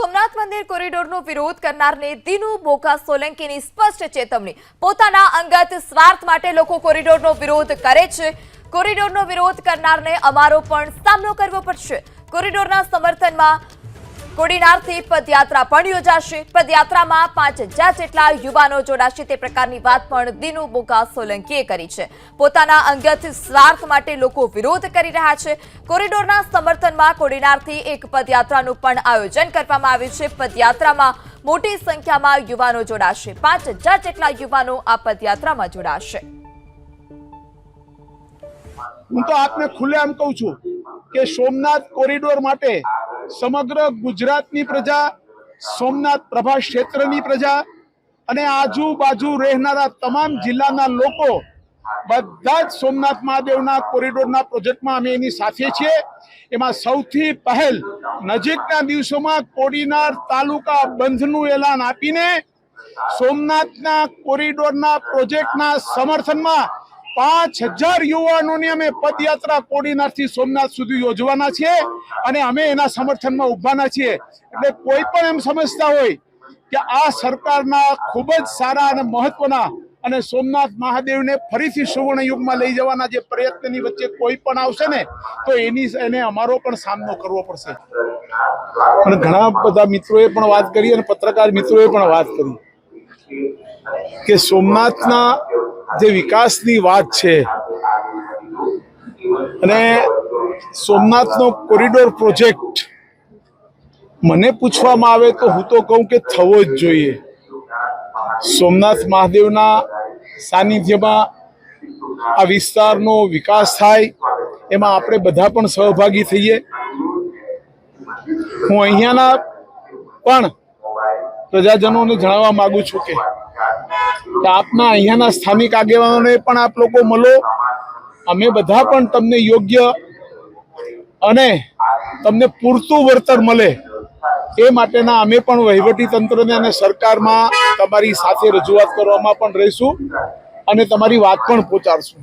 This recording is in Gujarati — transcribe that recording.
સોમનાથ મંદિર કોરિડોરનો વિરોધ કરનારને દિનુ બોકા સોલંકીની સ્પષ્ટ ચેતવણી. પોતાના અંગત સ્વાર્થ માટે લોકો કોરિડોરનો વિરોધ કરે છે. કોરિડોરનો વિરોધ કરનારને અમારો પણ સામનો કરવો પડશે. કોરિડોરના સમર્થનમાં કોડીનારથી પદયાત્રા પણ યોજાશે. પદયાત્રામાં પાંચ હજાર જેટલા યુવાનો જોડાશે. તે પ્રકારની વાત પણ દિનુ બોગા સોલંકીએ કરી છે. પોતાના અંગત સ્વાર્થ માટે લોકો વિરોધ કરી રહ્યા છે. કોરિડોરના સમર્થનમાં કોડીનારથી એક પદયાત્રાનું પણ આયોજન કરવામાં આવ્યું છે. પદયાત્રામાં મોટી સંખ્યામાં યુવાનો જોડાશે. પાંચ હજાર જેટલા યુવાનો આ પદયાત્રામાં જોડાશે. હું તો આપને ખુલ્લેઆમ કહું છું કે સોમનાથ કોરિડોર માટે સમગ્ર ગુજરાતની પ્રજા, સોમનાથ પ્રભા ક્ષેત્રની પ્રજા અને આજુબાજુ રહેનારા તમામ જિલ્લાના લોકો બધા જ સોમનાથ મહાદેવના કોરિડોરના પ્રોજેક્ટમાં અમે એની સાથે છીએ. એમાં સૌથી પહેલ નજીકના દિવસોમાં કોડીનાર તાલુકા બંધનું એલાન આપીને સોમનાથના કોરિડોરના પ્રોજેક્ટના સમર્થનમાં પાંચ હજાર યુવાનોની અમે પદયાત્રા કોડીનારથી સોમનાથ સુધી યોજવાના છીએ અને અમે એના સમર્થનમાં ઉભાના છીએ. એટલે કોઈ પણ એમ સમજતા હોય કે આ સરકારના ખૂબ જ સારા અને મહત્વના અને સોમનાથ મહાદેવને ફરીથી સુવર્ણ યુગમાં લઈ જવાના જે પ્રયત્નની વચ્ચે કોઈ પણ આવશે ને, તો એની એને અમારો પણ સામનો કરવો પડશે. અને ઘણા બધા મિત્રોએ પણ વાત કરી અને પત્રકાર મિત્રોએ પણ વાત કરી કે સોમનાથના જે વિકાસની વાત છે. અને સોમનાથનો કોરિડોર પ્રોજેક્ટ મને પૂછવામાં આવે તો હું તો કહું કે થવો જ જોઈએ. સોમનાથ મહાદેવના સાનિધ્યમાં આ વિસ્તારનો વિકાસ થાય, એમાં આપણે બધા પણ સહભાગી થઈએ. હું અહીંયાના પણ પ્રજાજનોને જણાવવા માગું છું કે કે આપના અહીંયાના સ્થાનિક આગેવાનોને પણ આપ લોકો મળો. અમે બધા પણ તમને યોગ્ય અને તમને પૂરતું વળતર મળે એ માટેના અમે પણ વહીવટી તંત્રને અને સરકારમાં તમારી સાથે રજૂઆત કરવામાં પણ રહીશું અને તમારી વાત પણ પહોંચાડશું.